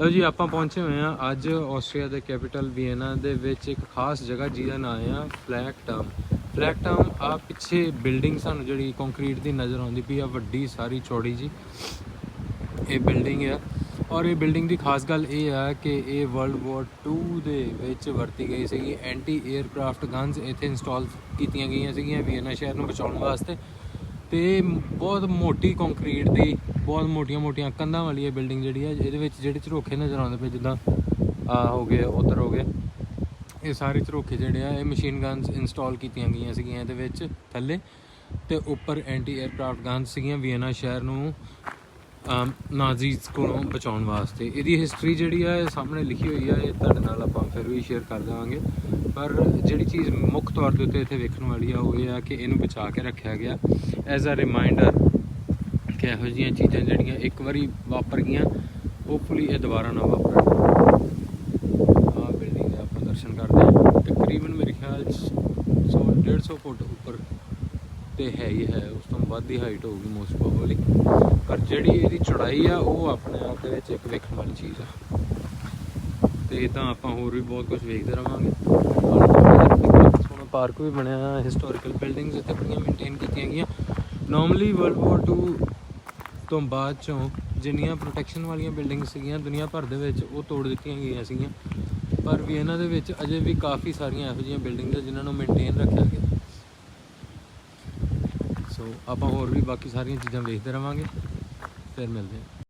ਲਓ ਜੀ, ਆਪਾਂ ਪਹੁੰਚੇ ਹੋਏ ਆ ਅੱਜ ਆਸਟਰੀਆ ਦੇ ਕੈਪੀਟਲ ਵੀਏਨਾ ਦੇ ਵਿੱਚ ਇੱਕ ਖਾਸ ਜਗ੍ਹਾ ਜਿਹਦਾ ਨਾਮ ਆ ਫਲੈਗ ਟਾਊਨ। ਫਲੈਗ ਟਾਊਨ ਆ ਪਿੱਛੇ ਬਿਲਡਿੰਗ ਸਾਨੂੰ ਜਿਹੜੀ ਕੰਕਰੀਟ ਦੀ ਨਜ਼ਰ ਆਉਂਦੀ ਪਈ ਆ, ਵੱਡੀ ਸਾਰੀ ਚੌੜੀ ਜੀ। ਇਹ ਬਿਲਡਿੰਗ ਆ। ਔਰ ਇਹ ਬਿਲਡਿੰਗ ਦੀ ਖਾਸ ਗੱਲ ਇਹ ਆ ਕਿ ਇਹ ਵਰਲਡ ਵਾਰ 2 ਦੇ ਵਿੱਚ ਵਰਤੀ ਗਈ ਸੀਗੀ। ਐਂਟੀ 에ਅਰਕ੍ਰਾਫਟ ਗਨਸ ਇੱਥੇ ਇੰਸਟਾਲ ਕੀਤੀਆਂ ਗਈਆਂ ਸੀਗੀਆਂ ਵੀਏਨਾ ਸ਼ਹਿਰ ਨੂੰ ਬਚਾਉਣ ਵਾਸਤੇ। ਤੇ ਬਹੁਤ ਮੋਟੀ ਕੰਕਰੀਟ ਦੀ, ਬਹੁਤ ਮੋਟੀਆਂ ਮੋਟੀਆਂ ਕੰਧਾਂ ਵਾਲੀ ਇਹ ਬਿਲਡਿੰਗ ਜਿਹੜੀ ਹੈ ਇਹਦੇ ਵਿੱਚ ਜਿਹੜੇ ਝਰੋਖੇ ਨਜ਼ਰ ਆਉਂਦੇ ਪਏ, ਜਿੱਦਾਂ, ਆ ਹੋ ਗਏ, ਉਧਰ ਹੋ ਗਏ। ਇਹ ਸਾਰੇ ਝਰੋਖੇ ਜਿਹੜੇ ਆ, ਇਹ ਮਸ਼ੀਨ ਗਨਸ ਇੰਸਟਾਲ ਕੀਤੀਆਂ ਗਈਆਂ ਸੀਗੀਆਂ ਇਹਦੇ ਵਿੱਚ ਥੱਲੇ। ਤੇ ਉੱਪਰ ਐਂਟੀ 에ਅਰਕ੍ਰਾਫਟ ਗਨਸ ਸੀਗੀਆਂ, ਵੀਏਨਾ ਸ਼ਹਿਰ ਨੂੰ ਨਾਜ਼ੀਜ਼ ਕੋਲੋਂ ਬਚਾਉਣ ਵਾਸਤੇ। ਇਹਦੀ ਹਿਸਟਰੀ ਜਿਹੜੀ ਆ, ਇਹ ਸਾਹਮਣੇ ਲਿਖੀ ਹੋਈ ਆ, ਇਹ ਤੁਹਾਡੇ ਨਾਲ ਆਪਾਂ ਫਿਰ ਵੀ ਸ਼ੇਅਰ ਕਰ ਦੇਵਾਂਗੇ। ਪਰ ਜਿਹੜੀ ਚੀਜ਼ ਮੁੱਖ ਤੌਰ ਦੇ ਉੱਤੇ ਇੱਥੇ ਵੇਖਣ ਵਾਲੀ ਆ, ਉਹ ਇਹ ਆ ਕਿ ਇਹਨੂੰ ਬਚਾ ਕੇ ਰੱਖਿਆ ਗਿਆ। ਐਜ਼ ਅ ਰਿਮਾਈਂਡਰ ਕਿ ਇਹੋ ਜਿਹੀਆਂ ਚੀਜ਼ਾਂ ਜਿਹੜੀਆਂ ਇੱਕ ਵਾਰੀ ਵਾਪਰ ਗਈਆਂ ਹੋਪਫੁਲੀ ਇਹ ਦੁਬਾਰਾ ਨਾ ਵਾਪਰਨ। ਆ ਬਿਲਡਿੰਗ ਦਾ ਆਪਾਂ ਦਰਸ਼ਨ ਕਰਦੇ ਹਾਂ। ਤਕਰੀਬਨ ਮੇਰੇ ਖਿਆਲ 'ਚ 100 150 ਫੁੱਟ ਉੱਪਰ। ਤੇ ਹੈ ਹੀ ਹੈ, ਉਸ ਤੋਂ ਵੱਧ ਦੀ ਹਾਈਟ ਹੋਊਗੀ ਮੋਸਟ ਪ੍ਰੋਬਬਲੀ ਪਰ ਜਿਹੜੀ ਇਹਦੀ ਚੌੜਾਈ ਆ, ਉਹ ਆਪਣੇ ਆਪ ਦੇ ਵਿੱਚ ਇੱਕ ਵੇਖਣ ਵਾਲੀ ਚੀਜ਼ ਆ। ਤੇ ਤਾਂ ਆਪਾਂ ਹੋਰ ਵੀ ਬਹੁਤ ਕੁਝ ਵੇਖਦੇ ਰਵਾਂਗੇ। ਸੋਹਣਾ ਪਾਰਕ ਵੀ ਬਣਿਆ ਹਿਸਟੋਰੀਕਲ ਬਿਲਡਿੰਗਸ ਇੱਥੇ ਬੜੀਆਂ ਮੇਨਟੇਨ ਕੀਤੀਆਂ ਗਈਆਂ। ਨਾਰਮਲੀ ਵਰਲਡ ਵਾਰ 2 ਤੋਂ ਬਾਅਦ ਚੋਂ ਜਿੰਨੀਆਂ ਪ੍ਰੋਟੈਕਸ਼ਨ ਵਾਲੀਆਂ ਬਿਲਡਿੰਗਸ ਸੀਗੀਆਂ, ਦੁਨੀਆ ਭਰ ਦੇ ਵਿੱਚ ਉਹ ਤੋੜ ਦਿੱਤੀਆਂ ਗਈਆਂ ਸੀਗੀਆਂ। ਪਰ ਵੀ ਇਹਨਾਂ ਦੇ ਵਿੱਚ ਅਜੇ ਵੀ ਕਾਫੀ ਸਾਰੀਆਂ ਇਹੋ ਜਿਹੀਆਂ ਬਿਲਡਿੰਗਸ ਜਿਨ੍ਹਾਂ ਨੂੰ ਮੇਨਟੇਨ ਰੱਖਿਆ ਗਿਆ। ਸੋ ਆਪਾਂ ਹੋਰ ਵੀ ਬਾਕੀ ਸਾਰੀਆਂ ਚੀਜ਼ਾਂ ਵੇਖਦੇ ਰਵਾਂਗੇ। ਫਿਰ ਮਿਲਦੇ ਹਾਂ।